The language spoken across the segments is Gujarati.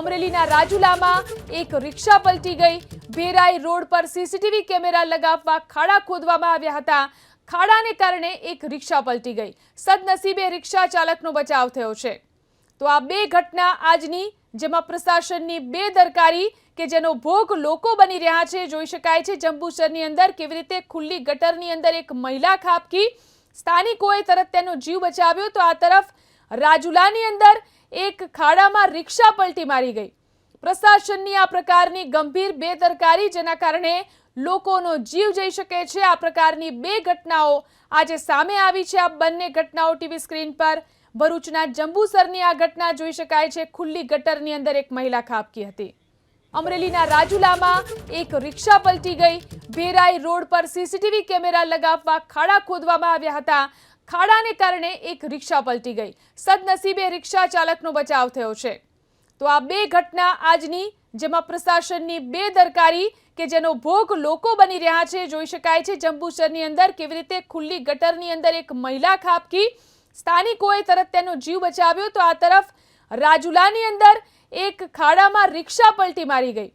અમરેલીના રાજુલામાં એક રિક્ષા પલટી ગઈ. ભેરાઈ રોડ પર સીસીટીવી કેમેરા લગાવવા ખાડા ખોદવામાં આવ્યા હતા. ખાડાને કારણે એક રિક્ષા પલટી ગઈ. સદનસીબે રિક્ષા ચાલકનો બચાવ થયો છે. તો આ બે ઘટના આજની, જેમાં પ્રશાસનની બેદરકારી કે જેનો ભોગ લોકો બની રહ્યા છે, જોઈ શકાય છે. જંબુસરની અંદર કેવી રીતે ખુલ્લી ગટરની અંદર એક મહિલા ખાબકી, સ્થાનિકોએ તરત તેનો જીવ બચાવ્યો. તો આ તરફ રાજુલાની અંદર એક ખાડામાં રિક્ષા પલટી મારી ગઈ. પ્રશાસનની આ પ્રકારની ગંભીર બેદરકારી જેના કારણે લોકોનો જીવ જઈ શકે છે, આ પ્રકારની બે ઘટનાઓ આજે સામે આવી છે. આ બંને ઘટનાઓ ટીવી સ્ક્રીન પર ભરૂચના જંબુસરની આ ઘટના જોઈ શકાય છે. ખુલ્લી ગટરની અંદર એક મહિલા ખાબકી હતી. અમરેલીના રાજુલામાં એક રિક્ષા પલટી ગઈ. ભેરાઈ રોડ પર સીસીટીવી કેમેરા લગાવવા ખાડા ખોદવામાં આવ્યા હતા. ખાડાને કારણે એક રિક્ષા પલટી ગઈ. સદનસીબે રિક્ષા ચાલકનો બચાવ થયો છે. તો આ બે ઘટના આજની, જેમાં પ્રશાસનની બેદરકારી કે જેનો ભોગ લોકો બની રહ્યા છે, જોઈ શકાય છે, જંબુસરની અંદર કેવી રીતે ખુલ્લી ગટરની અંદર એક મહિલા ખાબકી સ્થાનિકોએ તરત તેનો જીવ બચાવ્યો. તો આ તરફ રાજુલાની અંદર એક ખાડામાં રિક્ષા પલટી મારી ગઈ.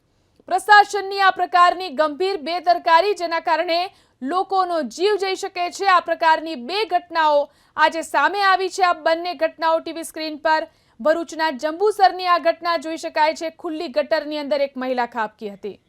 પ્રશાસનની આ પ્રકારની ગંભીર બેદરકારી જેના કારણે લોકોનો જીવ જઈ શકે છે. આ પ્રકારની બે ઘટનાઓ આજે સામે આવી છે. આ બંને ઘટનાઓ ટીવી સ્ક્રીન પર ભરૂચના જંબુસરની આ ઘટના જોઈ શકાય છે. ખુલ્લી ગટરની અંદર એક મહિલા ખાબકી હતી.